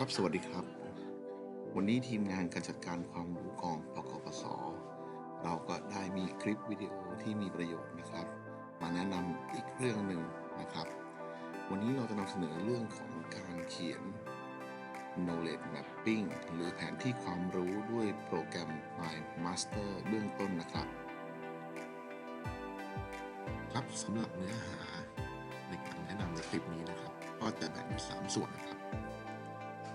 ครับ สวัสดีครับ วันนี้ทีมงานการจัดการความรู้กองปกปส เราก็ได้มีคลิปวิดีโอที่มีประโยชน์นะครับ มาแนะนำอีกเรื่องหนึ่งนะครับ วันนี้เราจะนำเสนอเรื่องของการเขียน knowledge mapping หรือแผนที่ความรู้ด้วยโปรแกรม My Master เบื้องต้นนะครับ ครับสำหรับเนื้อหาในการแนะนำในคลิปนี้นะครับ ก็จะแบ่งเป็นสามส่วนนะครับ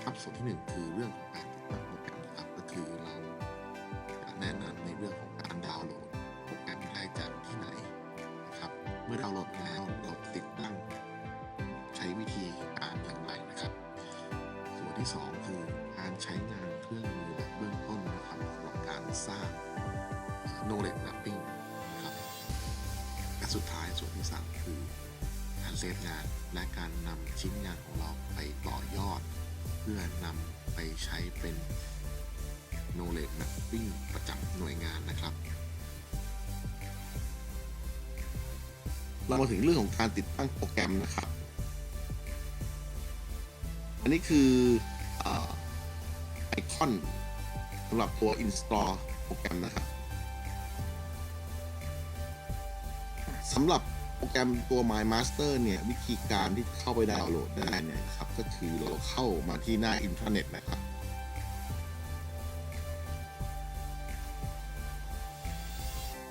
ครับส่วนที่หนึ่งคือเรื่องของการติดตั้งโปรแกรมนะครับก็คือเราจะแนะนำในเรื่องของการดาวน์โหลดโปรแกรมได้จากที่ไหนนะครับ เมื่อดาวน์โหลดแล้วเราติดตั้ง ใช้วิธีการอย่างไรนะครับ ส่วนที่สองคือการใช้งานเครื่องมือแบบเบื้องต้นนะครับสำหรับการสร้างเอ่อ knowledge mapping นะครับและสุดท้ายส่วนที่สามคือการเซฟงานและการนำชิ้นงาน พื่อนำไปใช้เป็น knowledge mapping ประจำหน่วยงานนะครับ เรามาถึงเรื่องของการติดตั้งโปรแกรมนะครับ อันนี้คือไอคอนสำหรับตัว install โปรแกรมนะครับสำหรับ โปรแกรมตัว My Master เนี่ยวิธีการที่เข้าไปดาวน์โหลดได้เนี่ยครับก็คือเราเข้ามาที่หน้าอินเทอร์เน็ตนะครับ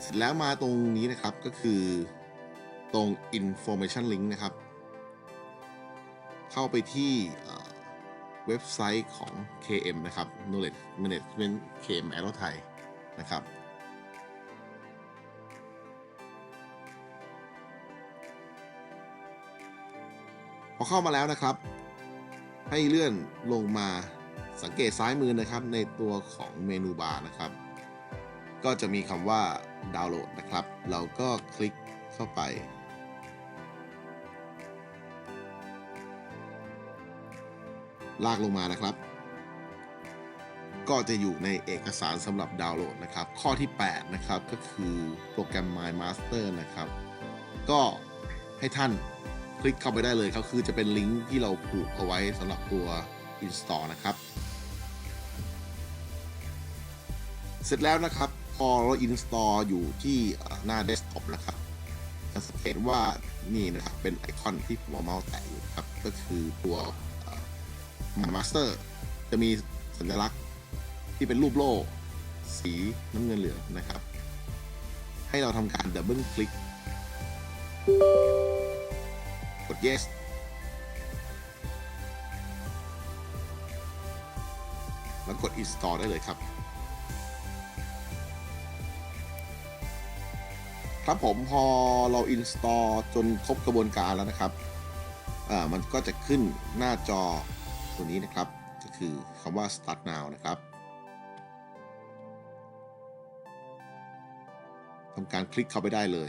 เสร็จแล้วมาตรงนี้นะครับก็คือตรง information link นะครับ เข้าไปที่เอ่อเว็บไซต์ของ KM นะครับ Knowledge Management KM a e r o ไทยนะครับ อเข้ามาแล้วนะครับ ให้เลื่อนลงมาสังเกตซ้ายมือนะครับ ในตัวของเมนูบาร์นะครับ ก็จะมีคำว่าดาวน์โหลดนะครับ เราก็คลิกเข้าไป ลากลงมานะครับ ก็จะอยู่ในเอกสารสำหรับดาวน์โหลดนะครับ ข้อที่ 8 นะครับ ก็คือโปรแกรม My Master นะครับ ก็ให้ท่าน คลิกเข้าไปได้เลยครับคือจะเป็นลิงก์ที่เราผูกเอาไว้สำหรับตัว install นะครับ เสร็จแล้วนะครับ พอเรา install อยู่ที่หน้า desktop นะครับจะสังเกตว่านี่นะครับ เป็นไอคอนที่ผมเอาเมาส์แตะอยู่ครับ ก็คือตัวเอ่อ Master จะมีสัญลักษณ์ที่เป็นรูปโล่สีน้ำเงินเหลืองนะครับ ให้เราทำการดับเบิลคลิกก ด yes แล้วกด install ได้เลยครับ ครับผมพอเรา install จนครบกระบวนการแล้วนะครับอ่ามันก็จะขึ้นหน้าจอตัวนี้นะครับ ก็คือคำว่า start now นะครับทำการคลิกเข้าไปได้เลย